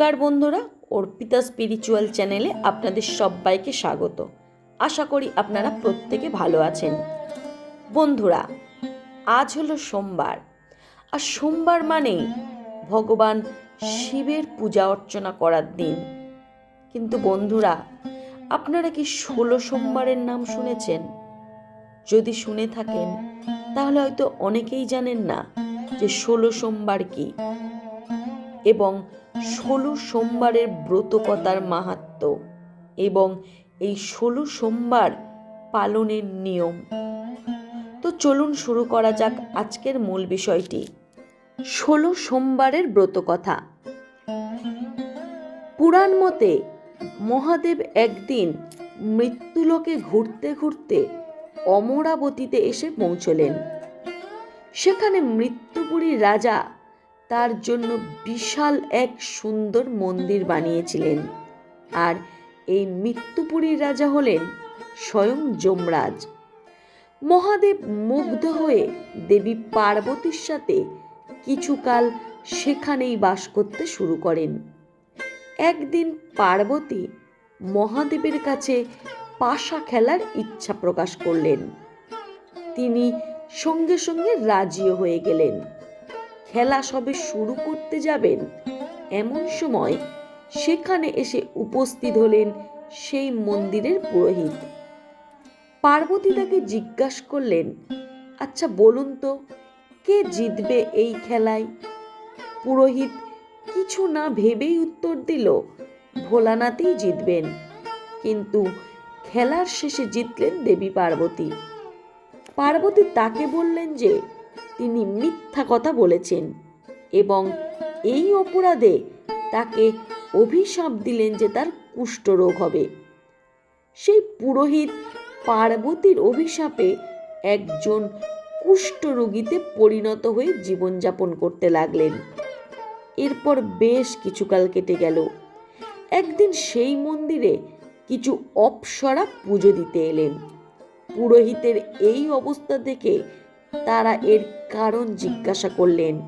নমস্কার বন্ধুরা, অর্পিতা স্পিরিচুয়াল চ্যানেলে আপনাদের সবাইকে স্বাগত। আশা করি আপনারা প্রত্যেকে ভালো আছেন। বন্ধুরা, আজ হলো সোমবার। আর সোমবার মানেই ভগবান শিবের পূজা অর্চনা করার দিন। কিন্তু বন্ধুরা, আপনারা কি ষোলো সোমবারের নাম শুনেছেন? যদি শুনে থাকেন, তাহলে হয়তো অনেকেই জানেন না যে ষোলো সোমবার কি। এবং ষোলো সোমবারের ব্রতকতার মাহাত্ম এবং এই ষোলো সোমবার পালনের নিয়ম। তো চলুন শুরু করা যাক আজকের মূল বিষয়টি। ষোলো সোমবারের ব্রতকথা। পুরাণ মতে মহাদেব একদিন মৃত্যুলোকে ঘুরতে ঘুরতে অমরাবতীতে এসে পৌঁছলেন। সেখানে মৃত্যুপুরী রাজা তার জন্য বিশাল এক সুন্দর মন্দির বানিয়েছিলেন। আর এই মৃত্যুপুরীর রাজা হলেন স্বয়ং যমরাজ। মহাদেব মুগ্ধ হয়ে দেবী পার্বতীর সাথে কিছুকাল সেখানেই বাস করতে শুরু করেন। একদিন পার্বতী মহাদেবের কাছে পাশা খেলার ইচ্ছা প্রকাশ করলেন। তিনি সঙ্গে সঙ্গে রাজিও হয়ে গেলেন। খেলা সবে শুরু করতে যাবেন। এমন সময় সেখানে এসে উপস্থিত হলেন সেই মন্দিরের পুরোহিত। পার্বতী তাকে জিজ্ঞাসা করলেন আচ্ছা বলুন তো, কে জিতবে এই খেলায়? পুরোহিত কিছু না ভেবেই উত্তর দিল, ভোলানাথই জিতবেন। কিন্তু খেলার শেষে জিতলেন দেবী পার্বতী। পার্বতী তাকে বললেন যে তিনি মিথ্যা কথা বলেছেন এবং এই অপরাধে তাকে অভিশাপ দিলেন যে তার কুষ্ঠরোগ হবে। সেই পুরোহিত পার্বতীর অভিশাপে একজন কুষ্ঠরোগীতে পরিণত হয়ে জীবনযাপন করতে লাগলেন। এরপর বেশ কিছুকাল কেটে গেল। একদিন সেই মন্দিরে কিছু অপ্সরা পুজো দিতে এলেন। পুরোহিতের এই অবস্থা দেখে তারা এর কারণ জিজ্ঞাসা করলেন।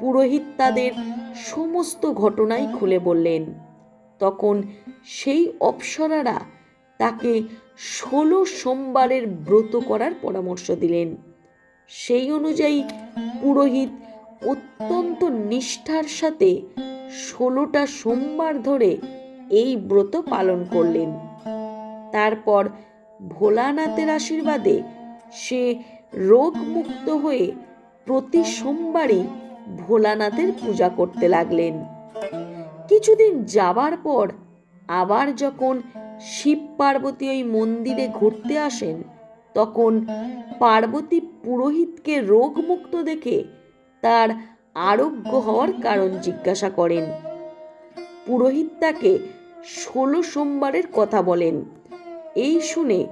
পুরোহিত তাদের সমস্ত ঘটনাই খুলে বললেন। তখন সেই অপ্সরারা তাকে ষোলো সোমবারের ব্রত করার পরামর্শ দিলেন। সেই অনুযায়ী পুরোহিত অত্যন্ত নিষ্ঠার সাথে ষোলোটা সোমবার ধরে এই ব্রত পালন করলেন। তারপর ভোলানাথের আশীর্বাদে সে রোগমুক্ত হয়ে প্রতি সোমবারই ভোলানাথের পূজা করতে লাগলেন। কিছুদিন যাবার পর আবার যখন শিব পার্বতী ওই মন্দিরে ঘুরতে আসেন, তখন পার্বতী পুরোহিতকে রোগমুক্ত দেখে তার আরোগ্য হওয়ার কারণ জিজ্ঞাসা করেন। পুরোহিত তাকে ষোলো সোমবারের কথা বলেন। এই শুনে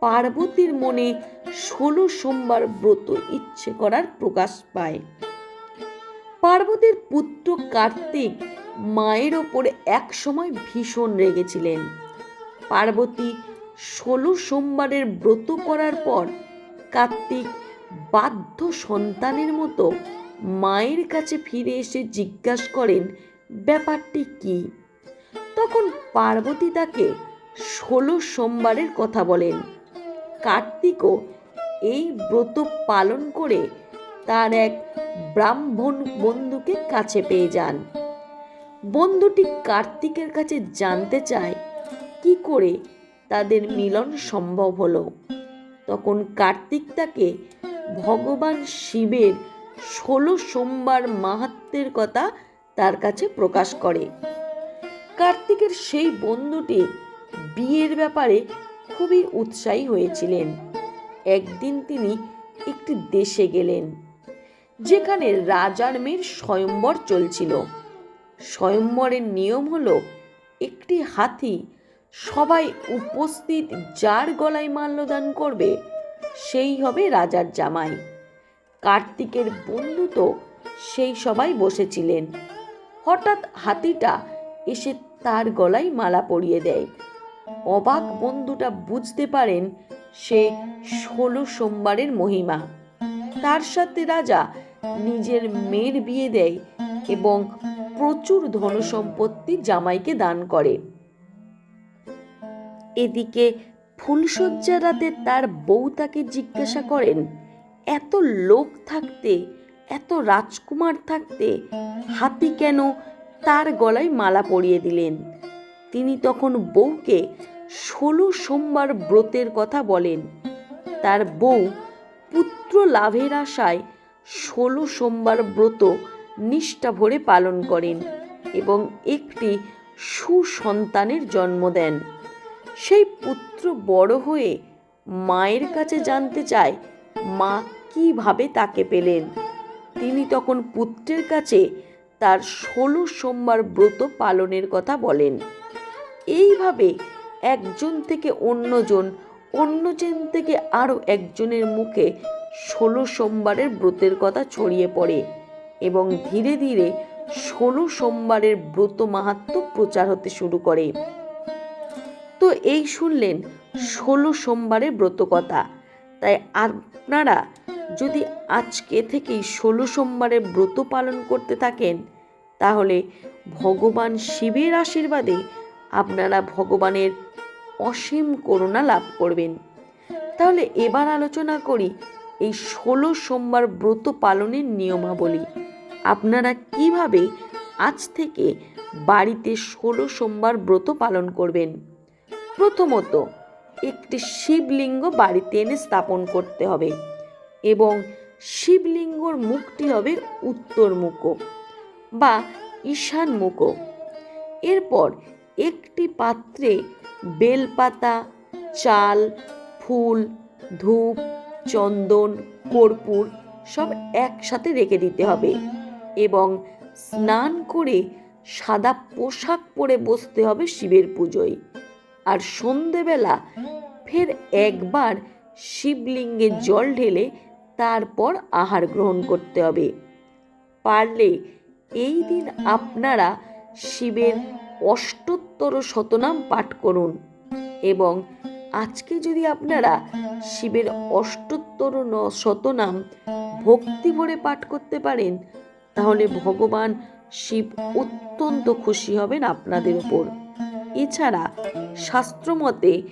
পার্বতীর মনে ষোলো সোমবার ব্রত ইচ্ছে করার প্রকাশ পায়। পার্বতীর পুত্র কার্তিক মায়ের ওপরে এক সময় ভীষণ রেগেছিলেন। পার্বতী ষোলো সোমবারের ব্রত করার পর কার্তিক বাধ্য সন্তানের মতো মায়ের কাছে ফিরে এসে জিজ্ঞাসা করেন, ব্যাপারটি কি? তখন পার্বতী তাকে ষোলো সোমবারের কথা বলেন। কার্তিকও এই ব্রত পালন করে তার এক ব্রাহ্মণ বন্ধুকে কাছে পেয়ে যান। বন্ধুটি কার্তিকের কাছে জানতে চায়, কি করে তাদের মিলন সম্ভব হলো। তখন কার্তিক তাকে ভগবান শিবের ষোলো সোমবার মাহাত্মের কথা তার কাছে প্রকাশ করে। কার্তিকের সেই বন্ধুটি বিয়ের ব্যাপারে খুবই উৎসাহী হয়েছিলেন। একদিন তিনি একটি দেশে গেলেন, যেখানে রাজার মেয়ের স্বয়ম্বর চলছিল। স্বয়ম্বরের নিয়ম হলো, একটি হাতি সবাই উপস্থিত যার গলায় মাল্যদান করবে, সেই হবে রাজার জামাই। কার্তিকের বন্ধু তো সেই সবাই বসেছিলেন। হঠাৎ হাতিটা এসে তার গলায় মালা পরিয়ে দেয়। অবাক বন্ধুটা বুঝতে পারেন সে ষোলো সোমবারের মহিমা। তার সাথে রাজা নিজের মেয়ের বিয়ে দেয় এবং প্রচুর ধনসম্পত্তি জামাইকে দান করে। এদিকে ফুলশয্যা রাতে তার বউ তাকে জিজ্ঞাসা করেন, এত লোক থাকতে, এত রাজকুমার থাকতে, হাতি কেন তার গলায় মালা পরিয়ে দিলেন? তিনি তখন বউকে ষোলো সোমবার ব্রতের কথা বলেন। তার বউ পুত্র লাভের আশায় ষোলো সোমবার ব্রত নিষ্ঠা ভরে পালন করেন এবং একটি সুসন্তানের জন্ম দেন। সেই পুত্র বড় হয়ে মায়ের কাছে জানতে চায়, মা কীভাবে তাকে পেলেন? তিনি তখন পুত্রের কাছে তার ষোলো সোমবার ব্রত পালনের কথা বলেন। এইভাবে একজন থেকে অন্যজন অন্যজন থেকে আরও একজনের মুখে ষোলো সোমবারের ব্রতের কথা ছড়িয়ে পড়ে এবং ধীরে ধীরে ষোলো সোমবারের ব্রত মাহাত্ম প্রচার হতে শুরু করে। তো এই শুনলেন ষোলো সোমবারের ব্রত কথা। তাই আপনারা যদি আজকে থেকেই ষোলো সোমবারের ব্রত পালন করতে থাকেন, তাহলে ভগবান শিবের আশীর্বাদে আপনারা ভগবানের অসীম করুণা লাভ করবেন। তাহলে এবার আলোচনা করি এই ষোলো সোমবার ব্রত পালনের নিয়মাবলী। আপনারা কীভাবে আজ থেকে বাড়িতে ষোলো সোমবার ব্রত পালন করবেন? প্রথমত, একটি শিবলিঙ্গ বাড়িতে এনে স্থাপন করতে হবে এবং শিবলিঙ্গর মুখটি হবে উত্তর উত্তরমুখ বা ঈশান ঈশানমুখ। এরপর একটি পাত্রে বেলপাতা, চাল, ফুল, ধূপ, চন্দন, কর্পূর সব একসাথে রেখে দিতে হবে এবং স্নান করে সাদা পোশাক পরে বসতে হবে শিবের পুজোয়। আর সন্ধেবেলা ফের একবার শিবলিঙ্গে জল ঢেলে তারপর আহার গ্রহণ করতে হবে। পারলে এই দিন আপনারা শিবের অষ্টোত্তর শতনাম পাঠ করুন। এবং আজকে যদি আপনারা শিবের অষ্টোত্তর ন- শতনাম ভক্তি ভরে পাঠ করতে পারেন, তাহলে ভগবান শিব অত্যন্ত খুশি হবেন আপনাদের উপর। এছাড়া শাস্ত্রমতে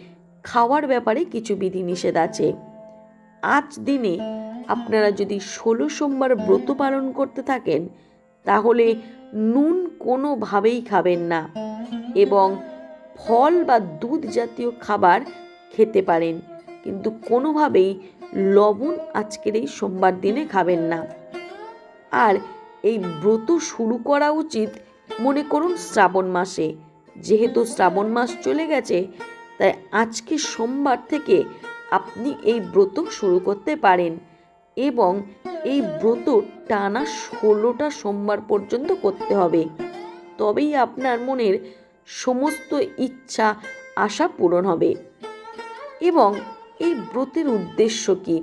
খাওয়ার ব্যাপারে কিছু বিধিনিষেধ আছে। আজ দিনে আপনারা যদি ষোলো সোমবার ব্রত পালন করতে থাকেন, তাহলে নুন কোনোভাবেই খাবেন না এবং ফল বা দুধ জাতীয় খাবার খেতে পারেন, কিন্তু কোনোভাবেই লবণ আজকের এই সোমবার দিনে খাবেন না। আর এই ব্রত শুরু করা উচিত মনে করুন শ্রাবণ মাসে। যেহেতু শ্রাবণ মাস চলে গেছে, তাই আজকে সোমবার থেকে আপনি এই ব্রত শুরু করতে পারেন। এবং এই ব্রত টানা ষোলোটা সোমবার পর্যন্ত করতে হবে। তবেই আপনার মনের সমস্ত ইচ্ছা, আশা পূরণ হবে। এবং এই ব্রতের উদ্দেশ্য কি?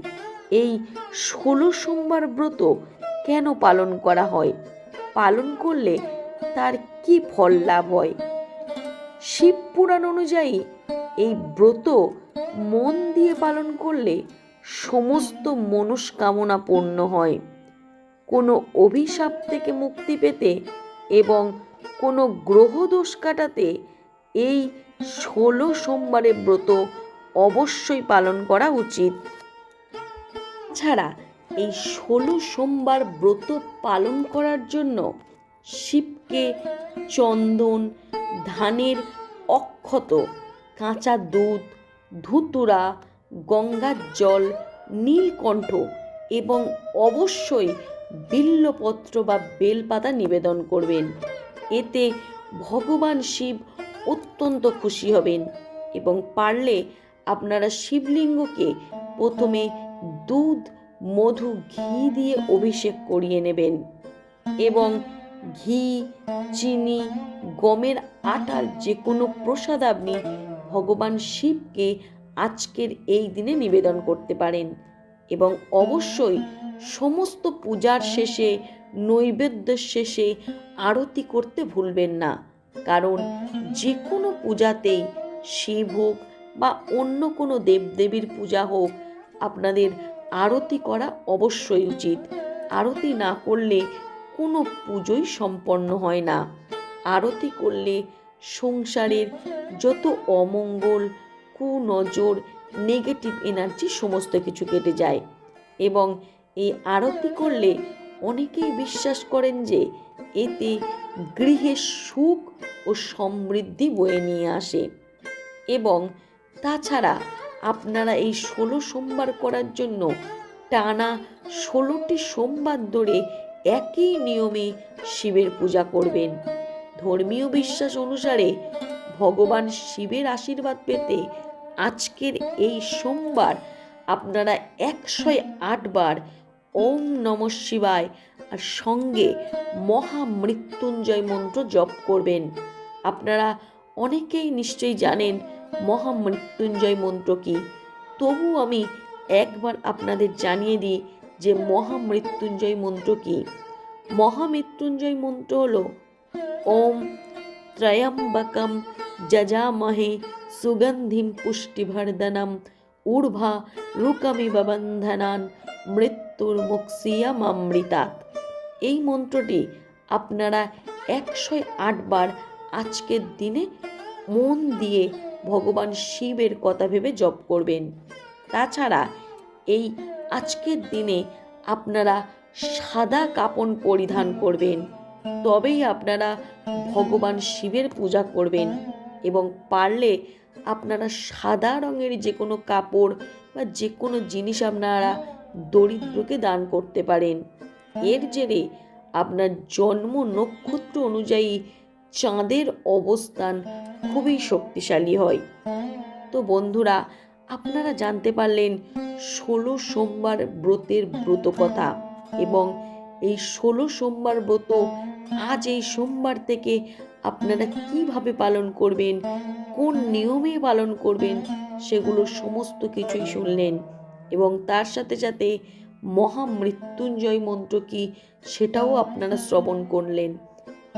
এই ষোলো সোমবার ব্রত কেন পালন করা হয়? পালন করলে তার কি ফল লাভ হয়? শিব পুরাণ অনুযায়ী এই ব্রত মন দিয়ে পালন করলে সমস্ত মনস্কামনা পূর্ণ হয়। কোনো অভিশাপ থেকে মুক্তি পেতে এবং কোনো গ্রহদোষ কাটাতে এই ষোলো সোমবারে ব্রত অবশ্যই পালন করা উচিত। ছাড়া এই ষোলো সোমবার ব্রত পালন করার জন্য শিবকে চন্দন, ধানের অক্ষত, কাঁচা দুধ, ধুতুরা গঙ্গার জল, নীলকণ্ঠ এবং অবশ্যই বিল্লপত্র বা বেলপাতা নিবেদন করবেন। এতে ভগবান শিব অত্যন্ত খুশি হবেন এবং পারলে আপনারা শিবলিঙ্গকে প্রথমে দুধ, মধু, ঘি দিয়ে অভিষেক করিয়ে নেবেন এবং ঘি, চিনি, গমের আটার যে কোনো প্রসাদ আপনি ভগবান শিবকে আজকের এই দিনে নিবেদন করতে পারেন এবং অবশ্যই সমস্ত পূজার শেষে, নৈবেদ্যের শেষে আরতি করতে ভুলবেন না। কারণ যে কোনো পূজাতেই শিব হোক বা অন্য কোনো দেবদেবীর পূজা হোক, আপনাদের আরতি করা অবশ্যই উচিত। আরতি না করলে কোনো পুজোই সম্পন্ন হয় না। আরতি করলে সংসারের যত অমঙ্গল কুনজর নেগেটিভ এনার্জি সমস্ত কিছু কেটে যায় এবং এই আরতি করলে অনেকেই বিশ্বাস করেন যে এতে গৃহে সুখ ও সমৃদ্ধি বয়ে নিয়ে আসে এবং তাছাড়া আপনারা এই ষোলো সোমবার করার জন্য টানা ষোলোটি সোমবার ধরে একই নিয়মে শিবের পূজা করবেন। ধর্মীয় বিশ্বাস অনুসারে ভগবান শিবের আশীর্বাদ পেতে আজকের এই সোমবার আপনারা একশো আটবার ওম নম শিবায় আর সঙ্গে মহামৃত্যুঞ্জয় মন্ত্র জপ করবেন। আপনারা অনেকেই নিশ্চয়ই জানেন মহামৃত্যুঞ্জয় মন্ত্র কি। তবু আমি একবার আপনাদের জানিয়ে দিই যে মহামৃত্যুঞ্জয় মন্ত্র কি। মহামৃত্যুঞ্জয় মন্ত্র হল, ওম ত্রয়ম্বকম যজামহে সুগন্ধিম পুষ্টিবর্ধনম ঊর্ভা রুকমিব বন্ধনান মৃত্যুর মুক্সিয়ামৃতাৎ এই মন্ত্রটি আপনারা একশো আটবার আজকের দিনে মন দিয়ে ভগবান শিবের কথা ভেবে জপ করবেন। তাছাড়া এই আজকের দিনে আপনারা সাদা কাপড় পরিধান করবেন। তবেই আপনারা ভগবান শিবের পূজা করবেন এবং পারলে আপনারা সাদা রঙের যে কোনো কাপড় বা যে কোনো জিনিস আপনারা দরিদ্রকে দান করতে পারেন। এর জেরে আপনার জন্ম নক্ষত্র অনুযায়ী চাঁদের অবস্থান খুবই শক্তিশালী হয়। তো বন্ধুরা, আপনারা জানতে পারলেন ষোলো সোমবার ব্রতের ব্রত কথা এবং এই ষোলো সোমবার ব্রত আজ এই সোমবার থেকে আপনারা কীভাবে পালন করবেন? কোন নিয়মে পালন করবেন? সেগুলো সমস্ত কিছুই শুনলেন। এবং তার সাথে সাথে মহামৃত্যুঞ্জয় মন্ত্র কি সেটাও আপনারা শ্রবণ করলেন।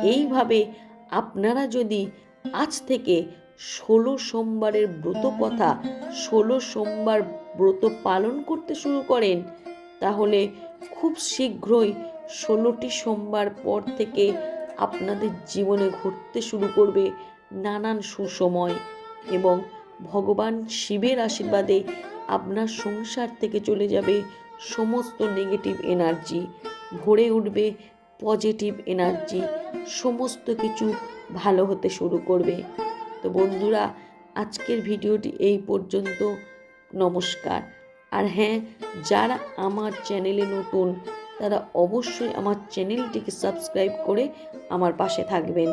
এইভাবে আপনারা যদি আজ থেকে ষোলো সোমবারের ব্রত কথা, ষোলো সোমবার ব্রত পালন করতে শুরু করেন, তাহলে খুব শীঘ্রই ষোলোটি সোমবার পর থেকে আপনাদের জীবনে ঘটতে শুরু করবে নানান সুসময় এবং ভগবান শিবের আশীর্বাদে আপনার সংসার থেকে চলে যাবে সমস্ত নেগেটিভ এনার্জি ভরে উঠবে পজিটিভ এনার্জি সমস্ত কিছু ভালো হতে শুরু করবে। তো বন্ধুরা, আজকের ভিডিওটি এই পর্যন্ত। নমস্কার। আর হ্যাঁ যারা আমার চ্যানেলে নতুন তারা অবশ্যই আমার চ্যানেলটিকে সাবস্ক্রাইব করে আমার পাশে থাকবেন।